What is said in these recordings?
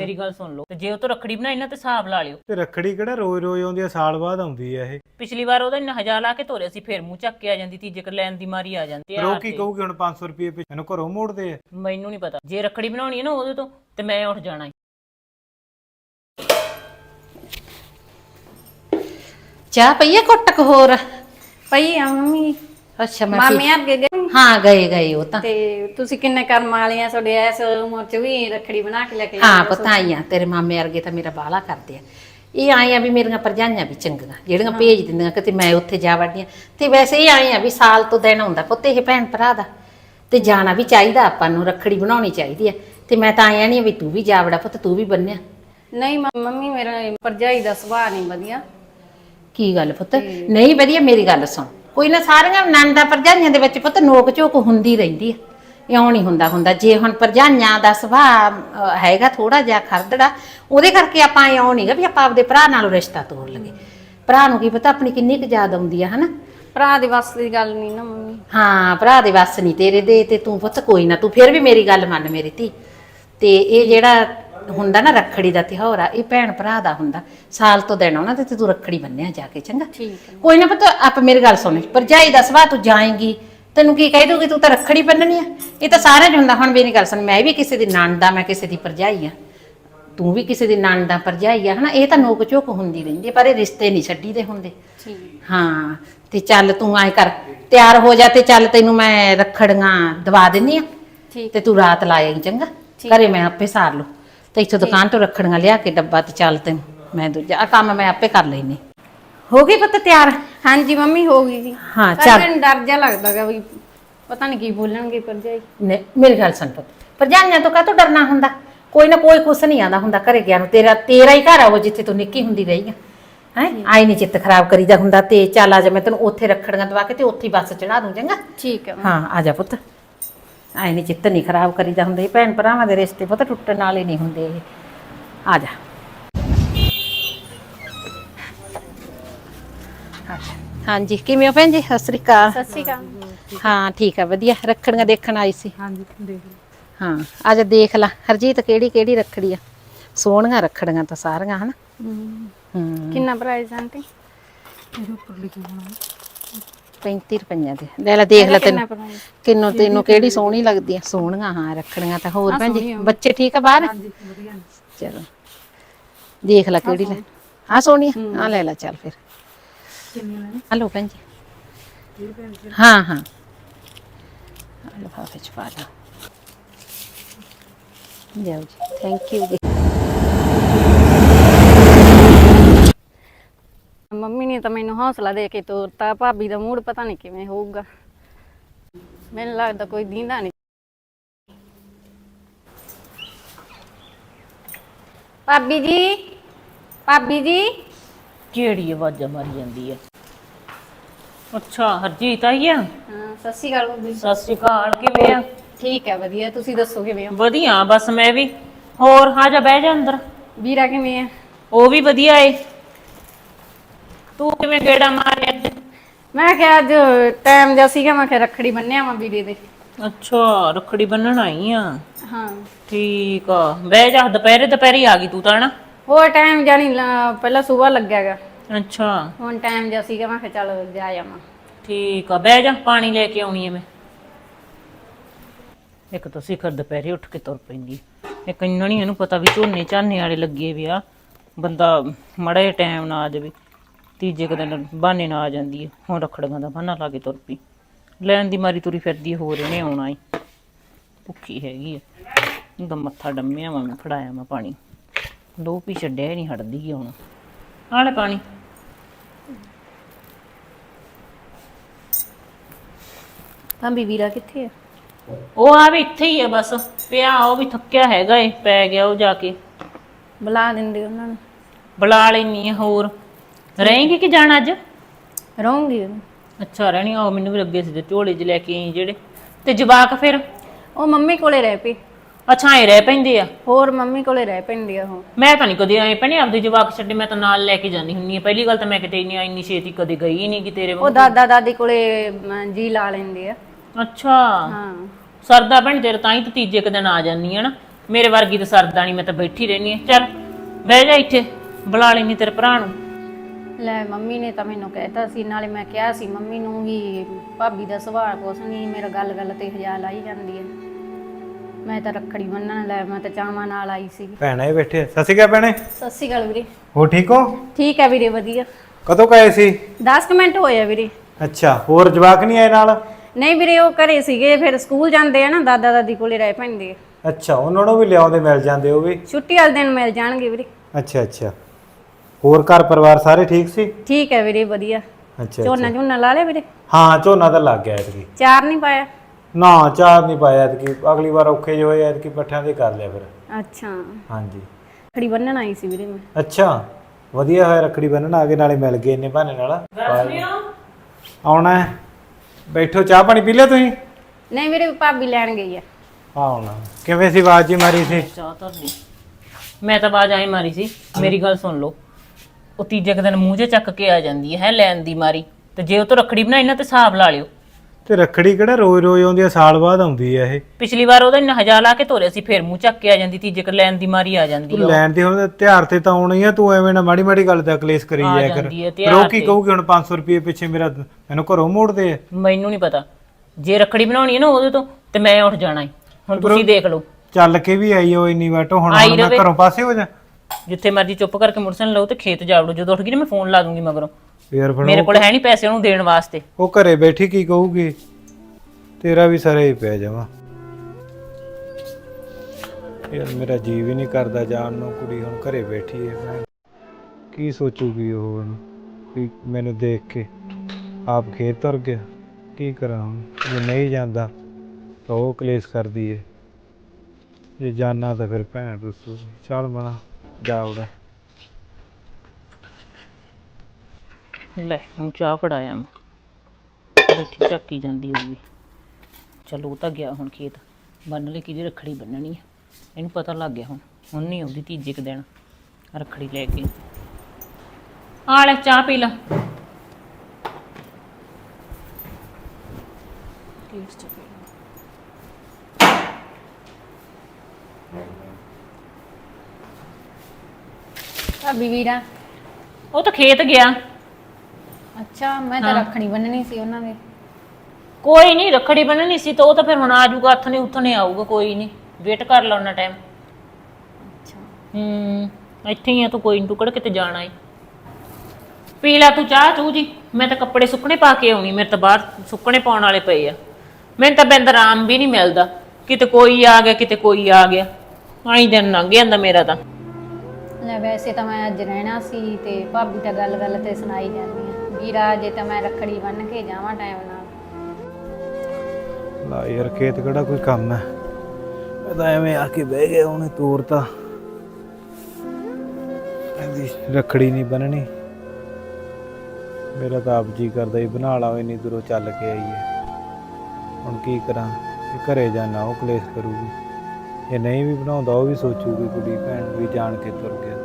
ਮੇਰੀ ਗੱਲ ਸੁਣ ਲਓ। ਤੇ ਜੇ ਉਹ ਤੋਂ ਰੱਖੜੀ ਬਣਾਈ ਨਾ ਤੇ ਹਿਸਾਬ ਲਾ ਲਿਓ। ਤੇ ਰੱਖੜੀ ਕਿਹੜਾ ਰੋਜ਼ ਰੋਜ਼ ਆਉਂਦੀ ਆ? ਸਾਲ ਬਾਅਦ ਆਉਂਦੀ ਆ ਇਹ। ਪਿਛਲੀ ਵਾਰ ਉਹਦਾ ਇੰਨਾ ਹਜ਼ਾਰ ਲਾ ਕੇ ਤੋਰਿਆ ਸੀ ਫਿਰ ਮੂੰਹ ਚੱਕ ਕੇ ਆ ਜਾਂਦੀ ਤੀਜੇ ਕਰ ਲੈਣ ਦੀ ਮਾਰੀ ਆ ਜਾਂਦੀ ਪਰ ਉਹ ਆ ਕੀ ਕਹੂਗੀ ਹੁਣ 500 ਰੁਪਏ ਪਿੱਛੇ ਇਹਨੂੰ ਘਰੋਂ ਮੋੜਦੇ ਆ? ਮੈਨੂੰ ਨਹੀਂ ਪਤਾ। ਜੇ ਰੱਖੜੀ ਬਣਾਉਣੀ ਹੈ ਨਾ ਉਹਦੇ ਤੋਂ ਤੇ ਮੈਂ ਉੱਠ ਜਾਣਾ ਈ। ਚਾਹ ਪਈਏ ਘੁੱਟਕ ਹੋਰ? ਪਈ ਆ ਮੰਮੀ। ਅੱਛਾ ਮੈਂ ਮਾਮੇ ਅੱਗੇ ਗਏ? ਹਾਂ ਗਏ ਗਏ ਉਹ ਤਾਂ। ਤੇ ਤੁਸੀਂ ਕਿੰਨੇ ਕਰਮ ਵਾਲੀਆਂ ਤੁਹਾਡੇ ਐਸ ਉਮਰ ਚ ਵੀ ਰੱਖੜੀ ਬਣਾ ਕੇ ਲੈ ਕੇ ਹਾਂ ਪਤਾ ਹੀ ਆ। ਤੇਰੇ ਮਾਮੇ ਵਰਗੇ ਤਾਂ ਮੇਰਾ ਬਾਲਾ ਕਰਦੇ ਆ। ਇਹ ਆਏ ਆ ਵੀ ਮੇਰੀਆਂ ਪਰਜਾਈਆਂ ਵੀ ਚੰਗੀਆਂ ਜਿਹੜੀਆਂ ਭੇਜ ਦਿੰਦੀਆਂ ਕਿਤੇ ਮੈਂ ਉੱਥੇ ਜਾ ਵੜਦੀਆਂ ਤੇ ਵੈਸੇ ਇਹ ਆਏ ਆ ਵੀ ਸਾਲ ਤੋਂ ਦਿਨ ਹੁੰਦਾ ਪੁੱਤ ਇਹ ਭੈਣ ਭਰਾ ਦਾ। ਤੇ ਜਾਣਾ ਵੀ ਚਾਹੀਦਾ ਆਪਾਂ ਨੂੰ ਰੱਖੜੀ ਬਣਾਉਣੀ ਚਾਹੀਦੀ ਆ। ਤੇ ਮੈਂ ਤਾਂ ਆਇਆ ਨਹੀਂ ਵੀ ਤੂੰ ਵੀ ਜਾ ਵੜਾ ਪੁੱਤ ਤੂੰ ਵੀ ਬੰਨਿਆ ਨਹੀਂ ਮੰਮੀ ਮੇਰਾ ਭਰਜਾਈ ਦਾ ਸੁਭਾਅ ਨਹੀਂ ਵਧੀਆ। ਕੀ ਗੱਲ ਪੁੱਤ? ਨਹੀਂ ਵਧੀਆ ਮੇਰੀ ਗੱਲ ਸੁਣ। ਕੋਈ ਨਾ ਸਾਰੀਆਂ ਨੰਦਾ ਪਰਜਾਈਆਂ ਦੇ ਵਿੱਚ ਪੁੱਤ ਨੋਕ ਝੋਕ ਹੁੰਦੀ ਰਹਿੰਦੀ ਆ। ਇਉਂ ਨਹੀਂ ਹੁੰਦਾ ਹੁੰਦਾ। ਜੇ ਹੁਣ ਪਰਜਾਈਆਂ ਦਾ ਸੁਭਾਅ ਅਹ, ਹੈਗਾ ਥੋੜਾ ਜਿਹਾ ਖਰਦੜਾ ਉਹਦੇ ਕਰਕੇ ਆਪਾਂ ਇਉਂ ਨਹੀਂਗਾ ਵੀ ਆਪਾਂ ਆਪਦੇ ਭਰਾ ਨਾਲੋਂ ਰਿਸ਼ਤਾ ਤੋੜ ਲਗੇ ਭਰਾ ਨੂੰ ਕੀ ਪਤਾ ਆਪਣੀ ਕਿੰਨੀ ਕੁ ਯਾਦ ਆਉਂਦੀ ਆ ਹਨਾ? ਭਰਾ ਦੇ ਵੱਸ ਦੀ ਗੱਲ ਨਹੀਂ ਨਾ ਮੰਮੀ। ਹਾਂ ਭਰਾ ਦੇ ਵੱਸ ਨਹੀਂ ਤੇਰੇ ਦੇ ਤੇ ਤੂੰ ਪੁੱਤ ਕੋਈ ਨਾ ਤੂੰ ਫਿਰ ਵੀ ਮੇਰੀ ਗੱਲ ਮੰਨ ਮੇਰੀ ਧੀ। ਤੇ ਇਹ ਜਿਹੜਾ ਹੁੰਦਾ ਨਾ ਰੱਖੜੀ ਦਾ ਤਿਉਹਾਰ ਆ ਇਹ ਭੈਣ ਭਰਾ ਦਾ ਹੁੰਦਾ। ਸਾਲ ਤੋਂ ਦਿਨ ਆਉਣਾ ਤੇ ਤੂੰ ਰੱਖੜੀ ਬੰਨਿਆ ਜਾ ਕੇ ਚੰਗਾ? ਠੀਕ ਕੋਈ ਨਾ ਪਤਾ ਆਪ ਮੇਰੀ ਗੱਲ ਸੁਣ ਭਰਜਾਈ ਦਾ ਸੁਭਾਅ ਤੂੰ ਜਾਏਂਗੀ। ਤੈਨੂੰ ਕੀ ਕਹਿ ਦੂਗੀ ਤੂੰ ਤਾਂ ਰੱਖੜੀ ਬੰਨਣੀ ਆ। ਇਹ ਤਾਂ ਸਾਰਿਆਂ 'ਚ ਹੁੰਦਾ ਹੁਣ ਮੇਰੀ ਗੱਲ ਸੁਣ ਮੈਂ ਵੀ ਕਿਸੇ ਦੀ ਨਣਦ ਆ ਮੈਂ ਕਿਸੇ ਦੀ ਭਰਜਾਈ ਆ। ਤੂੰ ਵੀ ਕਿਸੇ ਦੀ ਨਣਦ ਆ ਭਰਜਾਈ ਆ ਹਨਾ? ਇਹ ਤਾਂ ਨੋਕ ਝੋਕ ਹੁੰਦੀ ਰਹਿੰਦੀ ਆ, ਪਰ ਇਹ ਰਿਸ਼ਤੇ ਨਹੀਂ ਛੱਡੀ ਦੇ ਹੁੰਦੇ। ਠੀਕ। ਹਾਂ ਤੇ ਚੱਲ ਤੂੰ ਐ ਕਰ ਤਿਆਰ ਹੋ ਜਾ ਤੇ ਚੱਲ ਤੈਨੂੰ ਮੈਂ ਰੱਖੜੀਆਂ ਦਵਾ ਦਿੰਨੀ ਆ। ਠੀਕ। ਤੇ ਤੂੰ ਰਾਤ ਲਾਏਂ ਚੰਗਾ? ਘਰੇ ਮੈਂ ਆਪੇ ਸਾਰ ਲੂ ਤੇ ਇੱਥੋਂ ਦੁਕਾਨ ਤੋਂ ਰੱਖੜੀਆਂ ਲਿਆ ਕੇ ਡੱਬਾ ਤੇ ਚੱਲ ਤੈਨੂੰ। ਮੈਂ ਦੂਜਾ ਆ ਕੰਮ ਮੈਂ ਆਪੇ ਕਰ ਲੈਨੀ। ਹੋ ਗਈ ਪੁੱਤ ਤਿਆਰ? ਹਾਂਜੀ ਮੰਮੀ ਹੋ ਗਈ ਜੀ। ਹਾਂ ਪਰ ਚੱਲ। ਮੈਨੂੰ ਡਰ ਜਿਹਾ ਲੱਗਦਾਗਾ ਵੀ ਪਤਾ ਨਹੀਂ ਕੀ ਬੋਲਣਗੇ ਭਰਜਾਈ। ਨੇ ਮੇਰੀ ਗੱਲ ਸੁਣ ਪੁੱਤ। ਭਰਜਾਈਆਂ ਤੋਂ ਕਾਹਤੋਂ ਡਰਨਾ ਹੁੰਦਾ? ਕੋਈ ਨਾ ਕੋਈ ਕੁਛ ਨਹੀਂ ਆਂਦਾ ਹੁੰਦਾ ਘਰੇ ਗਿਆ ਨੂੰ। ਤੇਰਾ ਤੇਰਾ ਹੀ ਘਰ ਆ ਉਹ ਜਿੱਥੇ ਤੂੰ ਨਿੱਕੀ ਹੁੰਦੀ ਰਹੀ ਆ। ਹੈ? ਆਈ ਨਹੀਂ ਚਿੱਤ ਖਰਾਬ ਕਰੀਦਾ ਹੁੰਦਾ ਤੇ ਚੱਲ ਆ ਜਾ ਮੈਂ ਤੈਨੂੰ ਉੱਥੇ ਰੱਖੜੀਆਂ ਦਵਾ ਕੇ ਤੇ ਉੱਥੇ ਹੀ ਬੱਸ ਚੜਾ ਦੂੰ ਚੰਗਾ? ਠੀਕ ਹੈ ਹਾਂ ਆ ਜਾ ਪੁੱਤ। ਆਈ ਨਹੀਂ ਚਿੱਤ ਨਹੀਂ ਖਰਾਬ ਕਰੀਦਾ ਹੁੰਦਾ ਇਹ। ਭੈਣ ਭਰਾਵਾਂ ਦੇ ਰਿਸ਼ਤੇ ਪੁੱਤ ਟੁੱਟਣ ਵਾਲੇ ਨਹੀਂ ਹੁੰਦੇ ਇਹ। ਆ ਜਾ। ਹਾਂਜੀ ਕਿਵੇਂ ਹੋ ਭੈਣ ਜੀ? ਸਤਿ ਸ੍ਰੀ ਅਕਾਲ। ਸਤਿ ਸ਼੍ਰੀ ਅਕਾਲ। ਹਾਂ ਠੀਕ ਆ ਵਧੀਆ। ਰੱਖੜੀਆਂ ਦੇਖਣ ਆਈ ਸੀ। ਹਾਂਜੀ ਦੇਖ ਹਾਂ ਆ ਜਾ ਦੇਖ ਲੈ। ਹਰਜੀਤ ਕਿਹੜੀ ਕਿਹੜੀ ਰੱਖੜੀ ਆ? ਸੋਹਣੀਆਂ ਰੱਖੜੀਆਂ ਤਾਂ ਸਾਰੀਆਂ ਹਨਾ? ਹੂੰ। ਕਿੰਨਾ ਪ੍ਰਾਈਸ ਆਂਟੀ? 35 ਰੁਪਈਆਂ ਦੇ। ਲੈ ਲੈ ਦੇਖ ਲੈ ਕਿੰਨਾ ਤੈਨੂੰ ਪ੍ਰਾਈਸ ਕਿੰਨੋਂ ਤੈਨੂੰ ਕਿਹੜੀ ਸੋਹਣੀ ਲੱਗਦੀ ਆ। ਸੋਹਣੀਆਂ ਹਾਂ ਰੱਖੜੀਆਂ ਤਾਂ ਹੋਰ ਭੈਣ ਜੀ ਬੱਚੇ ਠੀਕ ਆ ਬਾਹਰ? ਚਲੋ। ਦੇਖ ਲੈ ਕਿਹੜੀ ਲੈ। ਆ। ਸੋਹਣੀ। ਆ ਲੈ ਲੈ ਚੱਲ ਫਿਰ। ਹਲੋ ਭੈਣ ਜੀ। ਹਾਂ ਹਾਂ। ਲਫਾਫੇ ਚ ਪਾ ਲਾ ਜਾਓ ਜੀ ਥੈਂਕ ਯੂ ਮੰਮੀ ਨੇ ਤਾਂ ਮੈਨੂੰ ਹੌਸਲਾ ਦੇ ਕੇ ਤੋਰਤਾ ਭਾਬੀ ਦਾ ਮੂਡ ਪਤਾ ਨਹੀਂ ਕਿਵੇਂ ਹੋਊਗਾ। ਮੈਨੂੰ ਲੱਗਦਾ ਕੋਈ ਦੀਂਦਾ ਨਹੀਂ। ਭਾਬੀ ਜੀ ਭਾਬੀ ਜੀ। ਕਿਹੜੀ ਆਵਾਜ਼ਾਂ ਮਾਰੀ ਜਾਂਦੀ ਹੈ ਅੱਛਾ ਹਰਜੀਤ ਆਈ ਆ? ਹਾਂ ਸਤਿ ਸ਼੍ਰੀ ਅਕਾਲ ਭਾਬੀ। ਸਤਿ ਸ਼੍ਰੀ ਅਕਾਲ ਕਿਵੇਂ ਆ? ਠੀਕ ਹੈ ਵਧੀਆ। ਤੁਸੀਂ ਦੱਸੋ ਕਿਵੇਂ ਹੋ? ਵਧੀਆ ਬਸ ਮੈਂ ਵੀ। ਹੋਰ ਆ ਜਾ ਬਹਿ ਜਾ ਅੰਦਰ। ਵੀਰਾ ਕਿਵੇਂ ਹੈ ਉਹ ਵੀ ਵਧੀਆ ਏ। ਤੂੰ ਕਿਵੇਂ ਗੇੜਾ ਮਾਰਿਆ ਅੱਜ? ਮੈਂ ਕਿਹਾ ਅੱਜ ਟਾਈਮ ਜਿਹਾ ਸੀਗਾ ਮੈਂ ਕਿਹਾ ਰੱਖੜੀ ਬੰਨਿਆ ਵਾਂ ਵੀਰੇ ਦੇ। ਅੱਛਾ ਰੱਖੜੀ ਬੰਨਣ ਆਈ ਆ? ਹਾਂ। ਠੀਕ ਆ ਬਹਿ ਜਾ ਦੁਪਹਿਰੇ ਦੁਪਹਿਰੇ ਆ ਗਈ ਤੂੰ ਤਾਂ ਨਾ ਹੋਰ ਟਾਈਮ ਜਾਣੀ ਪਹਿਲਾਂ ਸਵੇਰ ਲੱਗਿਆਗਾ ਅੱਛਾ। ਹੁਣ ਟਾਈਮ ਜਿਹਾ ਸੀਗਾ ਮੈਂ ਕਿਹਾ ਚੱਲ ਜਾ ਆਵਾਂ। ਠੀਕ ਆ ਬਹਿ ਜਾ ਪਾਣੀ ਲੈ ਕੇ ਆਉਣੀ ਐ ਮੈਂ। ਇੱਕ ਤਾਂ ਸਿਖਰ ਦੁਪਹਿਰੇ ਉੱਠ ਕੇ ਤੁਰ ਪੈਂਦੀ। ਇੱਕ ਇੰਨਾ ਨਹੀਂ ਇਹਨੂੰ ਪਤਾ ਵੀ ਝੋਨੇ ਝਾਨੇ ਵਾਲੇ ਲੱਗੇ ਵੀ ਆ। ਬੰਦਾ ਮੜੇ ਟਾਈਮ ਨਾ ਆ ਜਾਵੇ। ਤੀਜੇ ਕੁ ਦਿਨ ਬਹਾਨੇ ਨਾ ਆ ਜਾਂਦੀ ਹੈ ਹੁਣ ਰੱਖੜੀਆਂ ਦਾ ਬਹਾਨਾ ਲਾ ਕੇ ਤੁਰ ਪਈ। ਲੈਣ ਦੀ ਮਾਰੀ ਤੁਰੀ ਫਿਰਦੀ ਹੋਰ ਇਹਨੇ ਆਉਣਾ ਈ ਭੁੱਖੀ ਹੈਗੀ ਆ ਉਹਦਾ ਮੱਥਾ ਡੰਮਿਆ ਵਾ ਮੈਂ ਫੜਾਇਆ ਮੈਂ ਪਾਣੀ। ਦੋ ਪੀ ਛੱਡਿਆ ਹੀ ਨਹੀਂ ਹਟਦੀ ਹੁਣ। ਆਲੇ ਪਾਣੀ। ਭਾਬੀ ਵੀਰਾ ਕਿੱਥੇ ਹੈ ਉਹ ਆ ਵੀ ਇੱਥੇ ਹੀ ਆ ਬਸ। ਪਿਆ ਉਹ ਵੀ ਥੱਕਿਆ ਹੈਗਾ ਏ ਪੈ ਗਿਆ ਉਹ ਜਾ ਕੇ। ਬੁਲਾ ਦਿੰਦੇ ਉਹਨਾਂ ਨੂੰ। ਬੁਲਾ ਲੈਣੀ ਆ ਹੋਰ। ਰਹੇਂਗੇ ਕਿ ਜਾਣਾ ਅੱਜ? ਰਹੂੰਗੀ। ਅੱਛਾ ਰਹਿਣੀ ਆ ਮੈਨੂੰ ਵੀ ਲੱਗੇ ਸੀ ਤੇ ਝੋਲੇ 'ਚ ਲੈ ਕੇ ਆਈ ਜਿਹੜੇ। ਤੇ ਜਵਾਕ ਫਿਰ? ਉਹ ਮੰਮੀ ਕੋਲੇ ਰਹਿ ਪਈ ਅੱਛਾ ਐ ਰਹਿ ਪੈਂਦੇ ਆ? ਹੋਰ ਮੰਮੀ ਕੋਲੇ ਰਹਿ ਪੈਂਦੀ ਆ ਉਹ। ਮੈਂ ਤਾਂ ਨਹੀਂ ਕਦੇ ਐ ਪੈਣੀ ਆਪਦੇ ਜਵਾਕ ਛੱਡੇ ਮੈਂ ਤਾਂ ਨਾਲ ਲੈ ਕੇ ਜਾਂਦੀ ਹੁੰਨੀ ਆ। ਪਹਿਲੀ ਗੱਲ ਤਾਂ ਮੈਂ ਕਿਤੇ ਇੰਨੀ ਇੰਨੀ ਛੇਤੀ ਕਦੇ ਗਈ ਨਹੀਂ ਕਿ ਤੇਰੇ ਉਹ ਵਾਂਗੂ। ਦਾਦਾ ਦਾਦੀ ਕੋਲੇ ਅਮ, ਜੀ ਲਾ ਲੈਂਦੇ ਆ। ਅੱਛਾ। ਹਾਂ। ਸਰਦਾ ਭੈਣ ਤੇਰੇ ਤਾਂ ਹੀ ਤਾਂ ਤੀਜੇ ਕੁ ਦਿਨ ਆ ਜਾਂਦੀ ਆ ਨਾ। ਮੇਰੇ ਵਰਗੀ ਤਾਂ ਸਰਦਾ ਨਹੀਂ ਮੈਂ ਤਾਂ ਬੈਠੀ ਰਹਿਣੀ ਆ। ਚੱਲ ਬਹਿ ਜਾ ਇੱਥੇ ਬੁਲਾ ਲੈਣੀ ਤੇਰੇ ਭਰਾ ਨੂੰ। ਲੈ ਮੰਮੀ ਨੇ ਤਾਂ ਮੈਨੂੰ ਕਹਿਤਾ ਸੀ ਨਾਲੇ ਮੈਂ ਕਿਹਾ ਸੀ ਮੰਮੀ ਨੂੰ ਵੀ ਭਾਬੀ ਦਾ ਸੁਭਾਅ ਕੁਛ ਨਹੀਂ ਮੇਰਾ ਗੱਲ ਗੱਲ ਤੇ ਹਜਾ ਲਾਈ ਜਾਂਦੀ ਹੈ। ਮੈਂ ਤਾਂ ਰੱਖੜੀ ਬੰਨਣ ਲੈ ਮੈਂ ਤਾਂ ਚਾਵਾਂ ਨਾਲ ਆਈ ਸੀ। ਭੈਣਾਂ ਹੀ ਬੈਠੇ ਸਤਿ ਸ਼੍ਰੀ ਅਕਾਲ ਭੈਣੇ। ਸਤਿ ਸ਼੍ਰੀ ਅਕਾਲ ਵੀਰੇ। ਹੋ ਠੀਕ ਹੋ? ਠੀਕ ਹੈ ਵੀਰੇ ਵਧੀਆ। ਕਦੋਂ ਕਹੇ ਸੀ? 10 ਕੁ ਮਿੰਟ ਹੋਏ ਆ ਵੀਰੇ। ਅੱਛਾ ਹੋਰ ਜਵਾਕ ਨਹੀਂ ਆਏ ਨਾਲ? ਨਹੀਂ ਵੀਰੇ ਉਹ ਘਰੇ ਸੀਗੇ ਫਿਰ ਸਕੂਲ ਜਾਂਦੇ ਆ ਨਾ ਦਾਦਾ ਦਾਦੀ ਕੋਲੇ ਰਹਿ ਪੈਂਦੇ ਆ। ਅੱਛਾ ਉਹਨਾਂ ਨੂੰ ਵੀ ਲਿਆਉਂਦੇ ਮਿਲ ਜਾਂਦੇ ਉਹ ਵੀ? ਛੁੱਟੀ ਵਾਲੇ ਦਿਨ ਮਿਲ ਜਾਣਗੇ ਵੀਰੇ। ਅੱਛਾ ਅੱਛਾ। ਹੋਰ ਘਰ ਪਰਿਵਾਰ ਸਾਰੇ ਠੀਕ ਸੀ? ਠੀਕ ਹੈ ਵੀਰੇ ਵਧੀਆ। ਅੱਛਾ ਝੋਨਾ ਝੋਨਾ ਲਾ ਲਿਆ ਵੀਰੇ? ਹਾਂ ਝੋਨਾ ਤਾਂ ਲੱਗ ਗਿਆ ਐਤਕੀ। ਚਾਰ ਨਹੀਂ ਪਾਇਆ? ਨਾ ਚਾਰ ਨਹੀਂ ਪਾਇਆ ਐਤਕੀ। ਅਗਲੀ ਵਾਰ ਔਖੇ ਜਿਹੇ ਹੋਏ ਐਤਕੀ ਪੱਠਿਆਂ ਦੇ ਕਰ ਲਿਆ ਫਿਰ। ਅੱਛਾ। ਹਾਂਜੀ। ਰੱਖੜੀ ਬੰਨਣ ਆਈ ਸੀ ਵੀਰੇ ਮੈਂ। ਅੱਛਾ ਵਧੀਆ ਹੋਇਆ ਰੱਖੜੀ ਬੰਨਣ ਆ ਕੇ ਨਾਲੇ ਮਿਲ ਗਏ ਇੰਨੇ ਬਹਾਨੇ ਨਾਲ। ਆਉਣਾ ਹੈ। ਬੈਠੋ ਚਾਹ ਪਾਣੀ ਪੀ ਲਿਆ ਤੁਸੀਂ? ਨਹੀਂ ਵੀਰੇ ਭਾਬੀ ਲੈਣ ਗਈ ਆ। ਆਉਣਾ। ਕਿਵੇਂ ਸੀ ਆਵਾਜ਼ ਜੀ ਮਾਰੀ ਸੀ? ਚਾਹ ਧਰ ਲਈ ਮੈਂ ਤਾਂ ਬਾਜ ਆਈ ਮਾਰੀ ਸੀ। ਮੇਰੀ ਗੱਲ ਸੁਣ ਲਓ। ਉਹ ਤੀਜੇ ਕੁ ਦਿਨ ਮੂੰਹ 'ਚ ਚੱਕ ਕੇ ਆ ਜਾਂਦੀ ਹੈ ਲੈਣ ਦੀ ਮਾਰੀ। ਤੇ ਜੇ ਉਹ ਤੋਂ ਰੱਖੜੀ ਬਣਾਈ ਨਾ ਤੇ ਹਿਸਾਬ ਲਾ ਲਿਓ। ਤੇ ਰੱਖੜੀ ਕਿਹੜਾ ਰੋਜ਼ ਰੋਜ਼ ਆਉਂਦੀ ਆ ਸਾਲ ਬਾਅਦ ਆਉਂਦੀ ਆ ਇਹ? ਪਿਛਲੀ ਵਾਰ ਉਹਦਾ ਇੰਨਾ ਹਜਾ ਲਾ ਕੇ ਤੋਰਿਆ ਸੀ ਫਿਰ ਮੂੰਹ ਚੱਕ ਕੇ ਆ ਜਾਂਦੀ ਤੀਜੇ ਕੁ ਲੈਣ ਦੀ ਮਾਰੀ ਆ ਜਾਂਦੀ ਆ ਉਹ। ਲੈਣ ਦੀ ਹੁਣ ਤਿਉਹਾਰ ਤੇ ਤਾਂ ਆਉਣੀ ਆ ਤੂੰ ਐਵੇਂ ਨਾ ਮਾੜੀ ਮਾੜੀ ਗੱਲ ਦਾ ਕਲੇਸ਼ ਕਰੀ ਆ ਜਾਇਆ ਕਰ। ਜਾਂਦੀ ਹੈ ਕੀ ਕਹੂਗੀ ਹੁਣ 500 ਰੁਪਏ ਪਿੱਛੇ ਮੇਰਾ ਮੈਨੂੰ ਘਰੋਂ ਮੋੜਦੇ ਆ? ਮੈਨੂੰ ਨਹੀਂ ਪਤਾ। ਜੇ ਰੱਖੜੀ ਬਣਾਉਣੀ ਹੈ ਨਾ ਉਹਦੇ ਤੋਂ ਤੇ ਮੈਂ ਉੱਠ ਜਾਣਾ ਏ ਹੁਣ ਤੁਸੀਂ ਦੇਖ ਲਓ। ਚੱਲ ਕੇ ਵੀ ਆਈ ਉਹ ਇੰਨੀ ਵਾਟੋ ਹੁਣ ਆਈ ਹੁਣ ਮੈਂ ਰਵੇ। ਘਰੋਂ ਪਾਸੇ ਹੋ ਜਾ। ਜਿੱਥੇ ਮਰਜ਼ੀ ਚੁੱਪ ਕਰਕੇ ਮੁਰਸਨ ਲਓ ਤੇ ਖੇਤ ਜਾ ਵੜੋ। ਜਦੋਂ ਉੱਠ ਗਈ ਨਾ ਮੈਂ ਫੋਨ ਲਾ ਦੂੰਗੀ ਮਗਰੋਂ। ਯਾਰ ਫਿਰ ਮੇਰੇ ਕੋਲ ਹੈ ਨਹੀਂ ਪੈਸੇ ਉਹਨੂੰ ਦੇਣ ਵਾਸਤੇ। ਉਹ ਘਰੇ ਬੈਠੀ ਕੀ ਕਹੂਗੀ? ਤੇਰਾ ਵੀ ਸਾਰੇ ਹੀ ਪਿਆ ਜਾਵਾ। ਯਾਰ ਮੇਰਾ ਜੀ ਵੀ ਨਹੀਂ ਕਰਦਾ ਜਾਣ ਨੂੰ ਕੁੜੀ ਹੁਣ ਘਰੇ ਬੈਠੀ ਹੈ ਭੈਣ। ਕੀ ਸੋਚੂਗੀ ਉਹ ਹੁਣ? ਵੀ ਮੈਨੂੰ ਦੇਖ ਕੇ ਆਪ ਖੇਤ ਤੁਰ ਗਿਆ। ਕੀ ਕਰਾਂ ਹੁਣ? ਜੇ ਨਹੀਂ ਜਾਂਦਾ ਤਾਂ ਉਹ ਕਲੇਸ਼ ਕਰਦੀ ਏ ਜੇ ਜਾਣਾ ਤਾਂ ਫਿਰ ਭੈਣ ਰੁੱਸੂ ਚੱਲ ਮਨਾ। ਜਾ ਉੜਾ ਲੈ ਹੁਣ ਚਾਹ ਫੜਾਇਆ ਮੈਂ। ਬੈਠੀ ਝੱਕੀ ਜਾਂਦੀ ਹੋਊਗੀ ਚਲੋ ਉਹ ਤਾਂ ਗਿਆ ਹੁਣ ਖੇਤ। ਬੰਨ ਲੈ ਕਿਹਦੀ ਰੱਖੜੀ ਬੰਨਣੀ ਆ? ਇਹਨੂੰ ਪਤਾ ਲੱਗ ਗਿਆ ਹੁਣ। ਹੁਣ ਨਹੀਂ ਆਉਂਦੀ ਤੀਜੇ ਕੁ ਦਿਨ। ਰੱਖੜੀ ਲੈ ਕੇ। ਆ ਲੈ ਚਾਹ ਪੀ ਲਾ। ਭਾਬੀ ਵੀਰਾ? ਉਹ ਤਾਂ ਖੇਤ ਗਿਆ। ਅੱਛਾ ਮੈਂ ਤਾਂ ਰੱਖੜੀ ਬੰਨਣੀ ਸੀ ਉਹਨਾਂ ਦੇ। ਕੋਈ ਨਹੀਂ ਰੱਖੜੀ ਬੰਨਣੀ ਸੀ ਤਾਂ ਉਹ ਤਾਂ ਫਿਰ ਹੁਣ ਆ ਜਾਊਗਾ ਹੱਥ ਨੇ ਉੱਥਣੇ ਆਊਗਾ ਕੋਈ ਨਹੀਂ। ਵੇਟ ਕਰ ਲਾ ਉਹਨਾਂ ਟਾਈਮ ਅੱਛਾ। ਹੂੰ ਇੱਥੇ ਹੀ ਆ ਤੂੰ ਕੋਈ ਨੀ ਤੂੰ ਕਿਹੜਾ ਕਿਤੇ ਜਾਣਾ ਏ। ਪੀ ਲੈ ਤੂੰ ਚਾਹ ਚੂ ਜੀ। ਮੈਂ ਤਾਂ ਕੱਪੜੇ ਸੁੱਕਣੇ ਪਾ ਕੇ ਆਉਣੀ ਮੇਰੇ ਤਾਂ ਬਾਹਰ ਸੁੱਕਣੇ ਪਾਉਣ ਵਾਲੇ ਪਏ ਆ। ਮੈਨੂੰ ਤਾਂ ਬਿੰਦ ਆਰਾਮ ਵੀ ਨਹੀਂ ਮਿਲਦਾ। ਕਿਤੇ ਕੋਈ ਆ ਗਿਆ ਕਿਤੇ ਕੋਈ ਆ ਗਿਆ। ਆਈ ਦਿਨ ਲੰਘ ਜਾਂਦਾ ਮੇਰਾ ਤਾਂ। ਲੈ ਵੈਸੇ ਤਾਂ ਮੈਂ ਅੱਜ ਰਹਿਣਾ ਸੀ ਤੇ ਭਾਬੀ ਤਾਂ ਗੱਲ ਗੱਲ ਤੇ ਸੁਣਾਈ ਜਾਂਦੀ ਆ। ਵੀਰਾ ਜੇ ਤਾਂ ਮੈਂ ਰੱਖੜੀ ਬੰਨ ਕੇ ਜਾਵਾਂ ਟਾਈਮ ਨਾਲ। ਲਾ ਯਾਰ, ਖੇਤ ਕਿਹੜਾ ਕੋਈ ਕੰਮ ਹੈ? ਇਹ ਤਾਂ ਐਵੇਂ ਆ ਕੇ ਬਹਿ ਗਿਆ ਉਹਨੇ ਤੋਰਤਾ ਕਹਿੰਦੀ ਰੱਖੜੀ ਨਹੀਂ ਬੰਨਣੀ। ਮੇਰਾ ਤਾਂ ਆਪ ਜੀ ਕਰਦਾ ਹੀ ਬਣਾ ਲਾ ਇੰਨੀ ਦੂਰੋਂ ਚੱਲ ਕੇ ਆਈਏ। ਹੁਣ ਕੀ ਕਰਾਂ? ਇਹ ਘਰੇ ਜਾਣਾ ਉਹ ਕਲੇਸ਼ ਕਰੂਗੀ। ਇਹ ਨਹੀਂ ਵੀ ਬਣਾਉਂਦਾ ਉਹ ਵੀ ਸੋਚੂਗੀ ਕੁੜੀ ਭੈਣ ਵੀ ਜਾਣ ਕੇ ਤੁਰ ਗਿਆ।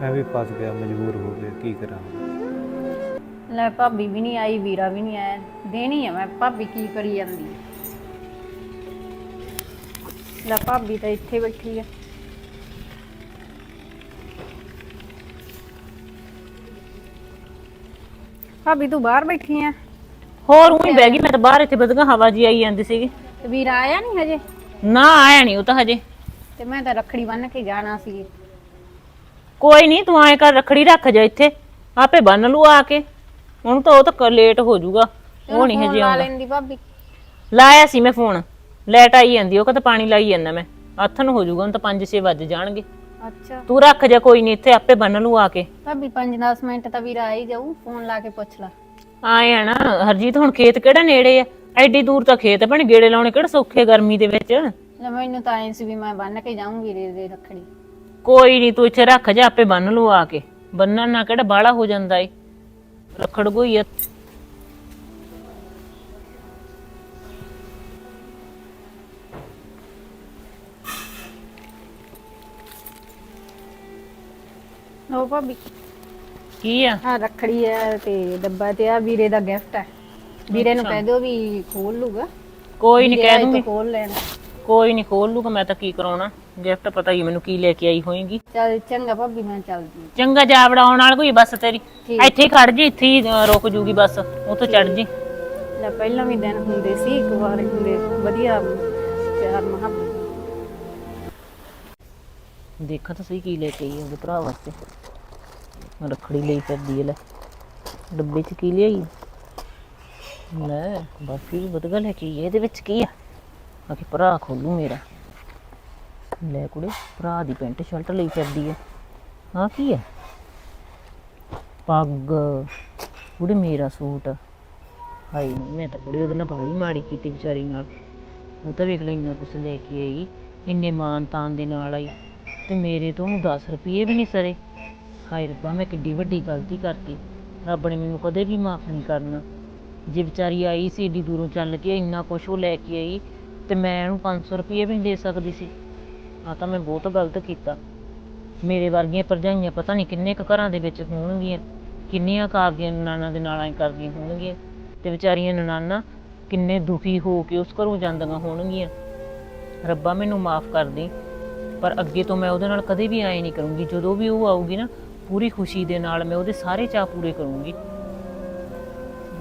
ਮੈਂ ਵੀ ਫਸ ਗਿਆ ਮਜਬੂਰ ਹੋ ਗਿਆ ਕੀ ਕਰਾਂ? ਲੈ ਭਾਬੀ ਵੀ ਨਹੀਂ ਆਈ ਵੀਰਾ ਵੀ ਨਹੀਂ ਆਇਆ ਦੇਣੀ ਆ ਮੈਂ। ਭਾਬੀ ਕੀ ਕਰੀ ਜਾਂਦੀ। ਲੈ ਭਾਬੀ ਤਾਂ ਇੱਥੇ ਬੈਠੀ ਆ। ਭਾਬੀ ਤੂੰ ਬਾਹਰ ਬੈਠੀ ਆ? ਹੋਰ ਉਹੀ ਬਹਿ ਗਈ ਮੈਂ ਤਾਂ ਬਾਹਰ ਇੱਥੇ ਬਦਗਾ ਹਵਾ ਜੀ ਆਈ ਜਾਂਦੀ ਸੀਗੀ। ਤੇ ਵੀਰਾ ਆਇਆ ਨਹੀਂ ਹਜੇ? ਨਾ ਆਇਆ ਨਹੀਂ ਉਹ ਤਾਂ ਹਜੇ। ਤੇ ਮੈਂ ਤਾਂ ਰੱਖੜੀ ਬੰਨ ਕੇ ਜਾਣਾ ਸੀ। ਕੋਈ ਨਹੀਂ ਤੂੰ ਐਂ ਕਰ ਰੱਖੜੀ ਰੱਖ ਜਾ ਇੱਥੇ। ਆਪੇ ਬੰਨ ਲੂ ਆ ਕੇ। ਹੁਣ ਤਾਂ ਉਹ ਤਾਂ ਲੇਟ ਹੋ ਜਾਊਗਾ ਉਹ ਨਹੀਂ ਹਜੇ ਆਉਂਦਾ। ਲੈਂਦੀ ਭਾਬੀ। ਲਾਇਆ ਸੀ ਮੈਂ ਫੋਨ ਲੈਟ ਆਈ ਜਾਂਦੀ ਉਹ ਕਹਿੰਦਾ ਪਾਣੀ ਲਾਈ ਜਾਂਦਾ ਮੈਂ। ਹੱਥ ਨੂੰ ਹੋ ਜਾਊਗਾ ਹੁਣ ਤਾਂ 5-6 ਵੱਜ ਜਾਣਗੇ। ਅੱਛਾ। ਤੂੰ ਰੱਖ ਜਾ ਕੋਈ ਨਹੀਂ ਇੱਥੇ ਆਪੇ ਬੰਨ ਲੂ ਆ ਕੇ। ਭਾਬੀ 5-10 ਮਿੰਟ ਤਾਂ ਵੀਰਾ ਆ ਹੀ ਜਾਊ। ਫੋਨ ਲਾ ਕੇ ਪੁੱਛ ਲਾ। ਆਏ ਆ ਨਾ ਹਰਜੀਤ ਹੁਣ ਖੇਤ ਕਿਹੜਾ ਨੇੜੇ ਆ? ਐਡੀ ਦੂਰ ਤਾਂ ਖੇਤ ਬਣ ਗੇੜੇ ਲਾਉਣੇ ਕਿਹੜਾ ਸੌਖੇ ਗਰਮੀ ਦੇ ਵਿੱਚ? ਲੈ ਮੈਨੂੰ ਤਾਂ ਐਂ ਸੀ ਵੀ ਮੈਂ ਬੰਨ ਕੇ ਜਾਊਂ ਵੀਰੇ ਦੇ ਰੱਖੜੀ। ਕੋਈ ਨਹੀਂ ਤੂੰ ਇੱਥੇ ਰੱਖ ਜਾ ਆਪੇ ਬੰਨ ਲੂ ਆ ਕੇ। ਬੰਨਣ ਨਾਲ ਕਿਹੜਾ ਬਾਹਲਾ ਹੋ ਜਾਂਦਾ ਏ। ਰੱਖੜ ਗੋਈ ਆ। ਲਓ ਭਾਬੀ। ਕੀ ਆ? ਆ ਰੱਖੜੀ ਹੈ ਤੇ ਡੱਬਾ ਤੇ ਆ ਵੀਰੇ ਦਾ ਗਿਫਟ ਹੈ ਵੀਰੇ ਨੂੰ ਕਹਿ ਦਿਓ ਵੀ ਖੋਲ ਲੂਗਾ। ਕੋਈ ਨਹੀਂ ਕਹਿ ਦੂੰਗੀ। ਖੋਲ ਲੈਣ। ਕੋਈ ਨਹੀਂ ਖੋਲ ਲੂਗਾ ਮੈਂ ਤਾਂ ਕੀ ਕਰਾਉਣਾ? ਗਿਫਟ ਪਤਾ ਹੀ ਮੈਨੂੰ ਕੀ ਲੈ ਕੇ ਆਈ ਹੋਏਗੀ। ਚੱਲ ਚੰਗਾ ਭਾਬੀ ਮੈਂ ਚੱਲਦੀ ਚੰਗਾ ਜਾ ਵੜਾਉਣ ਵਾਲ ਕੋਈ ਬੱਸ ਤੇਰੀ। ਇੱਥੇ ਹੀ ਖੜ ਜੀ ਇੱਥੇ ਹੀ ਰੁਕ ਜੂਗੀ ਬੱਸ। ਉੱਥੋਂ ਚੜ ਜੀ। ਲੈ ਪਹਿਲਾਂ ਵੀ ਦਿਨ ਹੁੰਦੇ ਸੀ ਇੱਕ ਵਾਰ ਹੁੰਦੇ। ਵਧੀਆ ਪਿਆਰ ਮੁਹੱਬਤ। ਦੇਖਾ ਤਾਂ ਸਹੀ ਕੀ ਲੈ ਕੇ ਆਈ ਉਹਦੇ ਭਰਾ ਵਾਸਤੇ। ਰੱਖੜੀ ਲਈ ਫਿਰਦੀ ਹੈ ਲੈ। ਡੱਬੇ 'ਚ ਕੀ ਲਿਆਈ? ਲੈ ਬਾਕੀ ਵੀ ਵਧੀਆ ਲੈ ਕੇ ਆਈ ਇਹਦੇ ਵਿੱਚ ਕੀ ਆ? ਆਖੇ ਭਰਾ ਖੋਲੂ ਮੇਰਾ। ਲੈ ਕੁੜੇ ਭਰਾ ਦੀ ਪੈਂਟ ਸ਼ਰਟ ਲਈ ਫਿਰਦੀ ਆ। ਹਾਂ ਕੀ ਹੈ ਪੱਗ। ਕੁੜੇ ਮੇਰਾ ਸੂਟ ਹਾਏ ਨੀ, ਮੈਂ ਤਾਂ ਕੁੜੇ ਉਹਦੇ ਨਾਲ ਬੜੀ ਮਾੜੀ ਕੀਤੀ ਵਿਚਾਰੀ ਨਾਲ। ਉਹ ਤਾਂ ਵੇਖ ਲੈ ਇੰਨਾ ਕੁਛ ਲੈ ਕੇ ਆਈ ਇੰਨੇ ਮਾਨ ਤਾਨ ਦੇ ਨਾਲ ਆਈ। ਤੇ ਮੇਰੇ ਤੋਂ ਉਹਨੂੰ 10 ਰੁਪਏ ਵੀ ਨਹੀਂ ਸਰੇ। ਹਾਏ ਰੱਬਾ ਮੈਂ ਕਿੱਡੀ ਵੱਡੀ ਗਲਤੀ ਕਰਤੀ। ਰੱਬ ਨੇ ਮੈਨੂੰ ਕਦੇ ਵੀ ਮਾਫ ਨਹੀਂ ਕਰਨਾ। ਜੇ ਵਿਚਾਰੀ ਆਈ ਸੀ ਏਡੀ ਦੂਰੋਂ ਚੱਲ ਕੇ ਇੰਨਾ ਕੁਛ ਉਹ ਲੈ ਕੇ ਆਈ, ਤੇ ਮੈਂ ਉਹਨੂੰ 500 ਰੁਪਏ ਵੀ ਨਹੀਂ ਦੇ ਸਕਦੀ ਸੀ। ਆਹ ਤਾਂ ਮੈਂ ਬਹੁਤ ਗਲਤ ਕੀਤਾ। ਮੇਰੇ ਵਰਗੀਆਂ ਭਰਜਾਈਆਂ ਪਤਾ ਨਹੀਂ ਕਿੰਨੇ ਕੁ ਘਰਾਂ ਦੇ ਵਿੱਚ ਹੋਣਗੀਆਂ, ਕਿੰਨੀਆਂ ਕਾਗੀਆਂ ਨਨਾਣਾ ਦੇ ਨਾਲ ਐ ਕਰਦੀਆਂ ਹੋਣਗੀਆਂ ਅਤੇ ਵਿਚਾਰੀਆਂ ਨਨਾਣਾ ਕਿੰਨੇ ਦੁਖੀ ਹੋ ਕੇ ਉਸ ਘਰੋਂ ਜਾਂਦੀਆਂ ਹੋਣਗੀਆਂ। ਰੱਬਾ ਮੈਨੂੰ ਮਾਫ ਕਰ ਦੇ, ਪਰ ਅੱਗੇ ਤੋਂ ਮੈਂ ਉਹਦੇ ਨਾਲ ਕਦੇ ਵੀ ਐਂ ਨਹੀਂ ਕਰੂੰਗੀ। ਜਦੋਂ ਵੀ ਉਹ ਆਊਗੀ ਨਾ, ਪੂਰੀ ਖੁਸ਼ੀ ਦੇ ਨਾਲ ਮੈਂ ਉਹਦੇ ਸਾਰੇ ਚਾਅ ਪੂਰੇ ਕਰੂੰਗੀ।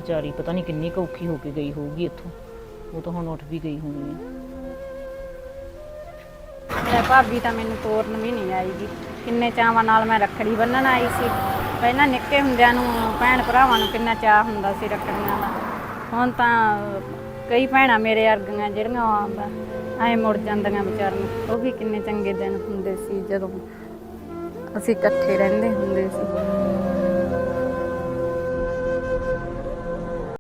ਵਿਚਾਰੀ ਪਤਾ ਨਹੀਂ ਕਿੰਨੀ ਕੁ ਔਖੀ ਹੋ ਕੇ ਗਈ ਹੋਊਗੀ ਇੱਥੋਂ। ਉਹ ਤਾਂ ਹੁਣ ਉੱਠ ਵੀ ਗਈ ਹੋਣੀ ਹੈ ਲੈ ਭਾਬੀ, ਤਾਂ ਮੈਨੂੰ ਤੋਰਨ ਵੀ ਨਹੀਂ ਆਈ ਜੀ ਕਿੰਨੇ ਚਾਵਾਂ ਨਾਲ ਮੈਂ ਰੱਖੜੀ ਬੰਨਣ ਆਈ ਸੀ। ਪਹਿਲਾਂ ਨਿੱਕੇ ਹੁੰਦਿਆਂ ਨੂੰ ਭੈਣ ਭਰਾਵਾਂ ਨੂੰ ਕਿੰਨਾ ਚਾਹ ਹੁੰਦਾ ਸੀ ਰੱਖੜੀਆਂ ਦਾ। ਹੁਣ ਤਾਂ ਕਈ ਭੈਣਾਂ ਮੇਰੇ ਵਰਗੀਆਂ ਜਿਹੜੀਆਂ ਐ ਮੁੜ ਜਾਂਦੀਆਂ ਵਿਚਾਰੀਆਂ ਉਹ ਵੀ ਕਿੰਨੇ ਚੰਗੇ ਦਿਨ ਹੁੰਦੇ ਸੀ ਜਦੋਂ ਅਸੀਂ ਇਕੱਠੇ ਰਹਿੰਦੇ ਹੁੰਦੇ ਸੀ।